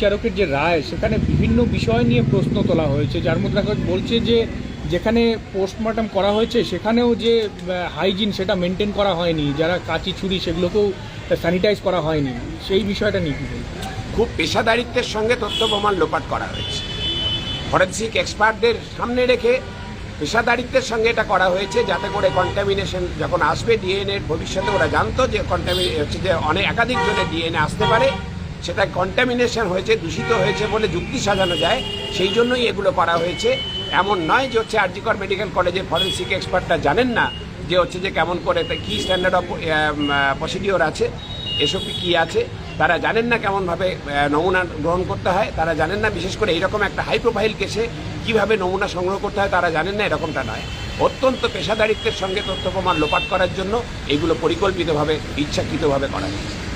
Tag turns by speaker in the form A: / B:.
A: বিচারকের যে রায়, সেখানে বিভিন্ন বিষয় নিয়ে প্রশ্ন তোলা হয়েছে। যার মধ্যে বলছে যে, যেখানে পোস্টমর্টম করা হয়েছে, সেখানেও যে হাইজিন সেটা মেনটেন করা হয়নি। যারা কাঁচি, ছুরি, সেগুলোকেও স্যানিটাইজ করা হয়নি। সেই বিষয়টা নিয়ে কি?
B: খুব পেশাদারিত্বের সঙ্গে তথ্য প্রমাণ লোপাট করা হয়েছে। ফরেন্সিক এক্সপার্টদের সামনে রেখে পেশাদারিত্বের সঙ্গে এটা করা হয়েছে, যাতে করে কন্টামিনেশন যখন আসবে ডিএনএ ভবিষ্যতে ওরা জানতো যে কন্টামি হচ্ছে যে অনেক একাধিক জনের ডিএনএ আসতে পারে। সেটা কন্টামিনেশন হয়েছে, দূষিত হয়েছে বলে যুক্তি সাজানো যায়, সেই জন্যই এগুলো করা হয়েছে। এমন নয় যে হচ্ছে আরজিকর মেডিকেল কলেজের ফরেন্সিক এক্সপার্টরা জানেন না যে হচ্ছে যে কেমন করে কী স্ট্যান্ডার্ড অফ প্রসিডিওর আছে, এসব কী আছে। তারা জানেন না কেমনভাবে নমুনা গ্রহণ করতে হয়, তারা জানেন না, বিশেষ করে এইরকম একটা হাই প্রোফাইল কেসে কীভাবে নমুনা সংগ্রহ করতে হয়, তারা জানেন না, এরকমটা নয়। অত্যন্ত পেশাদারিত্বের সঙ্গে তথ্য প্রমাণ লোপাট করার জন্য এগুলো পরিকল্পিতভাবে, ইচ্ছাকৃতভাবে করা হয়েছে।